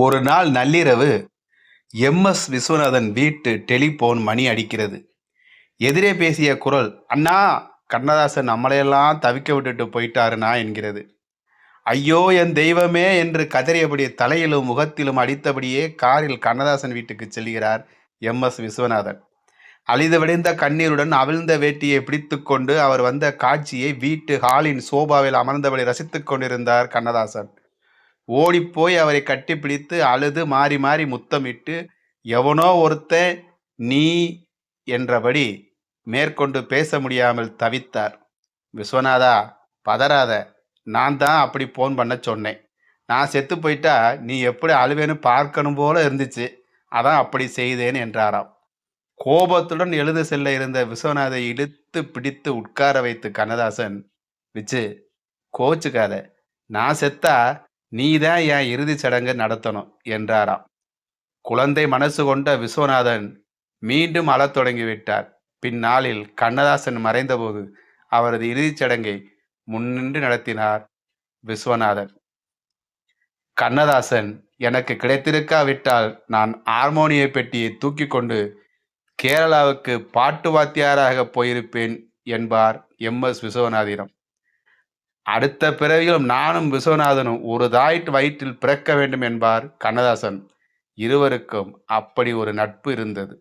ஒரு நாள் நள்ளிரவு எம்எஸ் விஸ்வநாதன் வீட்டு டெலிபோன் மணி அடிக்கிறது. எதிரே பேசிய குரல் அண்ணா கண்ணதாசன் நம்மளையெல்லாம் தவிக்க விட்டுட்டு போயிட்டாருனா என்கிறது. ஐயோ என் தெய்வமே என்று கதறியபடி தலையிலும் முகத்திலும் அடித்தபடியே காரில் கண்ணதாசன் வீட்டுக்கு செல்கிறார் எம் எஸ் விஸ்வநாதன். அழிது வடிந்த கண்ணீருடன் அவிழ்ந்த வேட்டியை பிடித்துக்கொண்டு அவர் வந்த காட்சியை வீட்டு ஹாலின் சோபாவில் அமர்ந்தபடி ரசித்துக் கொண்டிருந்தார் கண்ணதாசன். ஓடிப்போய் அவரை கட்டிப்பிடித்து அழுது மாறி மாறி முத்தமிட்டு எவனோ ஒருத்தன் நீ என்றபடி மேற்கொண்டு பேச முடியாமல் தவித்தார். விஸ்வநாதா பதறாத. நான் தான் அப்படி ஃபோன் பண்ண சொன்னேன். நான் செத்து போயிட்டா நீ எப்படி அழுவேன்னு பார்க்கணும் போல இருந்துச்சு. அதான் அப்படி செய்தேன் என்றாராம். கோபத்துடன் எழுத செல்ல இருந்த விஸ்வநாதை இழுத்து பிடித்து உட்கார வைத்து கண்ணதாசன் விச்சு கோச்சுக்காத. நான் செத்தா நீதான் என் இறுதிச் சடங்கு நடத்தணும் என்றாராம். குழந்தை மனசு கொண்ட விஸ்வநாதன் மீண்டும் அழத் தொடங்கிவிட்டார். பின்னாளில் கண்ணதாசன் மறைந்தபோது அவரது இறுதிச் சடங்கை முன்னின்று நடத்தினார் விஸ்வநாதன். கண்ணதாசன் எனக்கு கிடைத்திருக்காவிட்டால் நான் ஹார்மோனிய பெட்டியை தூக்கி கொண்டு கேரளாவுக்கு பாட்டு வாத்தியாராக போயிருப்பேன் என்பார் எம் எஸ் விஸ்வநாதினம் அடுத்த பிறவியிலும் நானும் விஸ்வநாதனும் ஒரு தாயிட்டு வயிற்றில் பிறக்க வேண்டும் என்பார் கண்ணதாசன். இருவருக்கும் அப்படி ஒரு நட்பு இருந்தது.